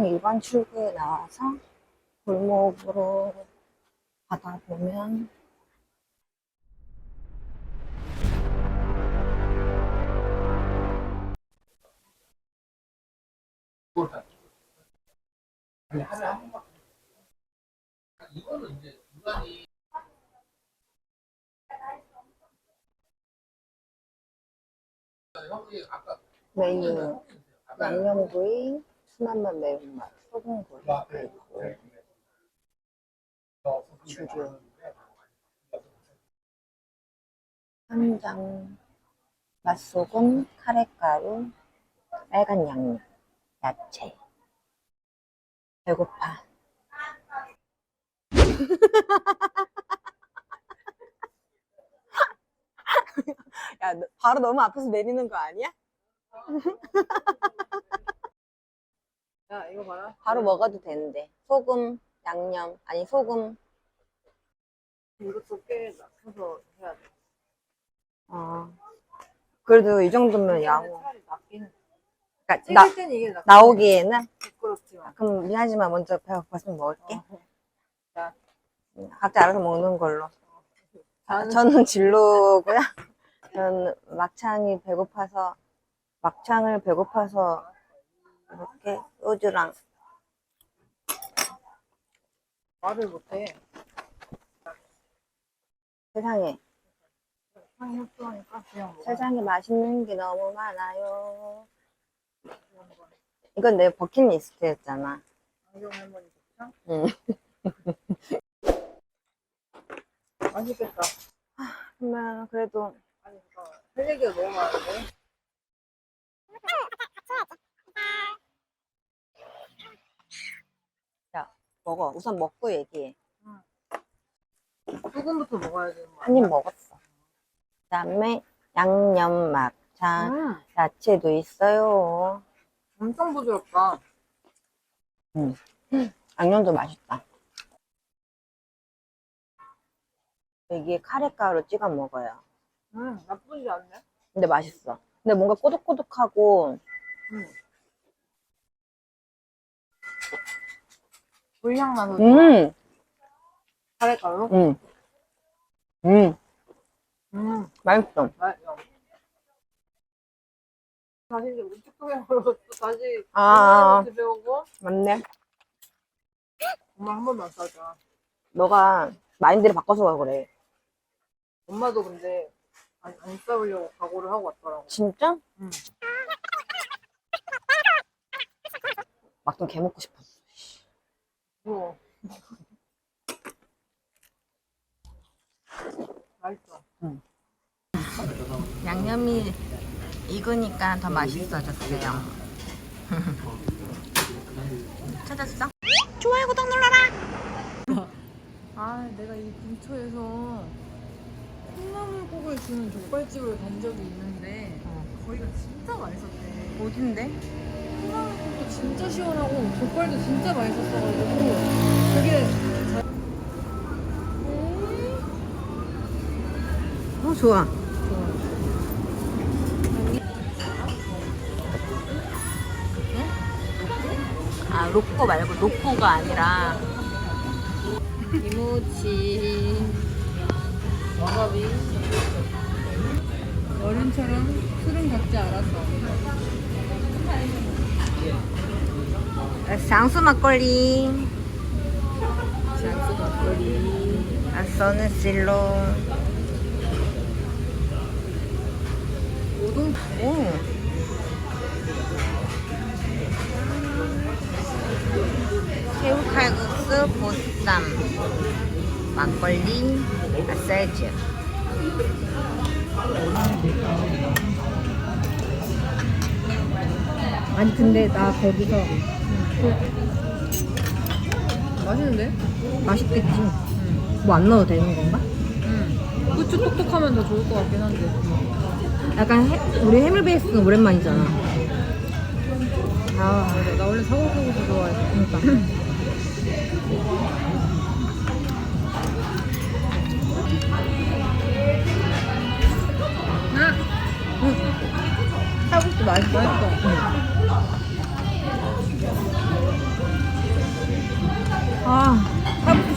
식당형 일반 출구에 나와서 골목으로 가다 보면 메뉴 양념구이, 순한맛 매운맛, 소금구이 그리고 주류 간장, 맛소금, 카레가루, 빨간 양념, 야채. 배고파. 야, 너- 바로 너무 앞에서 내리는 거 아니야? 야 이거 봐라. 바로 먹어도 되는데 소금, 양념, 아니 소금 이것도 꽤 낮춰서 해야 돼. 어. 그래도 이 정도면 낫긴. 그러니까 나, 찍을 땐 이게 낫. 나오기에는 부끄럽지만. 그럼 미안하지만 먼저 배고팠으면 먹을게. 어. 자, 각자 알아서 먹는 걸로. 아, 나는- 저는 진로고요. 저는 막창이 배고파서 막창을 배고파서 이렇게 소주랑 말을 못해. 세상에 그냥 먹어. 세상에 맛있는 게 너무 많아요. 이건 내 버킷리스트였잖아. 안경 할머니 좋죠? 응. 맛있겠다. 그러면 그래도 아니 잠깐만. 할 얘기가 너무 많은데. 먹어. 우선 먹고 얘기해. 소금부터 먹어야 되는 거한 입? 먹었어. 그다음에 양념 막창, 음, 야채도 있어요. 엄청 부드럽다. 양념도 맛있다. 여기에 카레가루 찍어 먹어요. 음, 나쁘지 않네. 근데 맛있어. 근데 뭔가 꼬독꼬독하고 음. 불향 나서. 음, 카레가루? 음, 음, 음, 맛있어. 맛있어. 다시 이제 우리 축구장으로 또 다시 아. 아. 배우고 맞네. 엄마 한 번만 싸자. 너가 마인드를 바꿔서 그래. 엄마도 근데 안, 안 싸우려고 각오를 하고 왔더라고. 진짜? 응. 막좀 개 먹고 싶었어. 뭐. 맛있어. 양념이 익으니까 더 맛있어졌어요. 찾았어? 좋아요, 구독 눌러라! 아, 내가 이 근처에서 콩나물국을 주는 족발집을 간 적이 있는데 거기가 진짜 맛있었대. 어딘데? 진짜 시원하고 족발도 진짜 맛있었어가지고 되게 잘... 어, 좋아. 아, 로꼬 말고 로꼬가 아니라 이모치. 와사비. 어른처럼 술은 갖지 않았어 장수 막걸리, 장수 막걸리 아서는 실로. 오동 오. 새우 칼국수, 보쌈, 막걸리, 아사이즈. 아니 근데 나 거기서 맛있는데? 맛있겠지. 뭐 안 넣어도 되는 건가? 응 후추 톡톡하면 더 좋을 것 같긴 한데 약간 해, 우리 해물 베이스는 오랜만이잖아. 아, 맞아 나 원래 사골국수 좋아해서 그러니까. 아! 칼국수 맛있어. 맛있어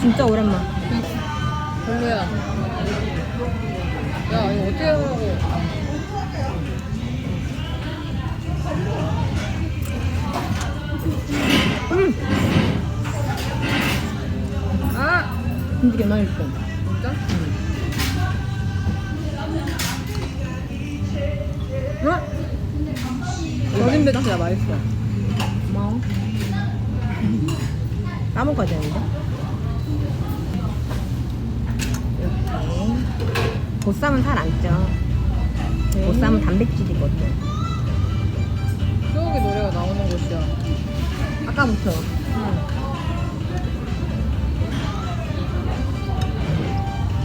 진짜 오랜만. 별로야. 야, 이거 어떻게 하라고. 아! 근데 개 맛있어. 진짜? 응? 절임 배치야 맛있어. 고마워. 까먹어야 되는데. 이렇게. 보쌈은 살 안 쪄. 보쌈은 단백질이거든. 추억의 노래가 나오는 곳이야. 아까부터.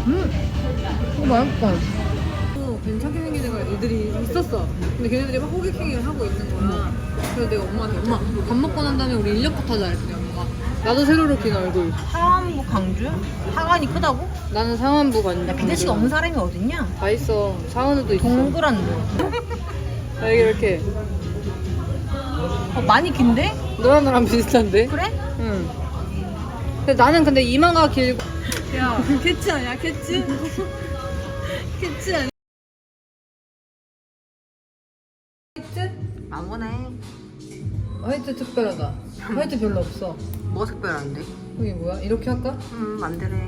음! 어, 맛있다. 어, 괜찮게 생긴 애가 애들이 있었어. 근데 걔네들이 막 호객행위를 하고 있는 거야. 그래서 내가 엄마한테 엄마 밥 먹고 난 다음에 우리 인력부터 하자 엄마가 나도 세로로 긴 얼굴. 하안부 강주? 하관이 크다고? 나는 상안부 간다. 야, 기대치가 없는 사람이 어딨냐? 다 있어. 상은우도 있어. 동그란 거. 나 이게 이렇게 어, 많이 긴데? 너랑 나랑 비슷한데? 그래? 응. 근데 나는 근데 이마가 길고. 야, 캐치 아니야? 캐치? 캐치 아니야? 해. 화이트 특별하다. 화이트 별로 없어. 뭐 특별한데? 이게 뭐야? 이렇게 할까? 응, 맘대로 해.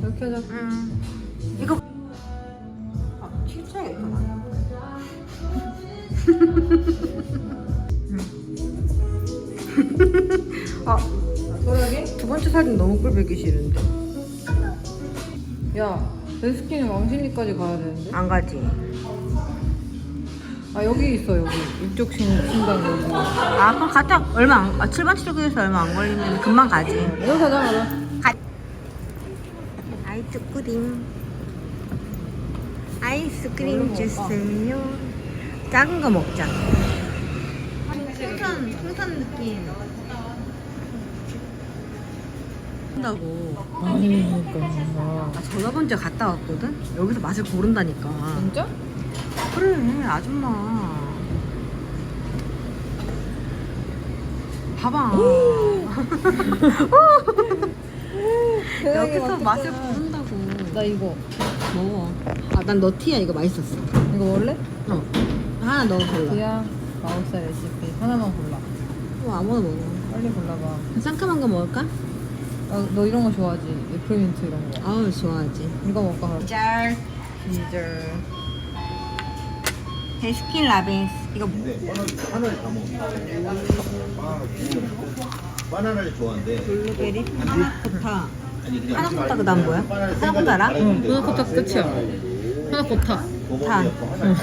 이렇게 하자. 응. 이거. 아, 칠차가 이렇게 많아. 아, 소라게? 두 번째 사진 너무 꼴보기 싫은데. 야, 내 스킨은 왕신리까지 가야 되는데? 안 가지. 아, 여기 있어, 여기. 이쪽 신, 신당 여기. 아, 그럼 가자. 얼마 안, 아, 7번 출구에서 얼마 안 걸리면 금방 가지. 이거 사자. 가. 아이스크림. 아이스크림. 주세요. 작은 거 먹자. 풍선, 풍선 느낌. 한다고. 아니, 그니까. 아, 전화번 주에 갔다 왔거든? 여기서 맛을 고른다니까. 진짜? 그래, 아줌마. 봐봐. 여기서 맛을 고른다고. 나 이거. 먹어. 아, 난 너티야. 이거 맛있었어. 이거 원래? 어. 하나 넣어 골라. 디아 마법사 레시피 하나만 골라. 뭐 아무거나 먹어. 빨리 골라봐. 상큼한 거 먹을까? 아, 너 이런 거 좋아하지? 애플민트 이런 거. 아우, 좋아하지. 이거 먹까 그럼. 짤. 기절. 데스킨 라벤스. 이거 하나를 다 먹어. 바나나를 좋아한대. 블루베리 하나코타. 아니 그냥 하나코타 그 다음 뭐야? 바나나 하나코타 알아? 생각을 하나 코타 끝이야. 하나 코타. 그거 다. 갖고 하나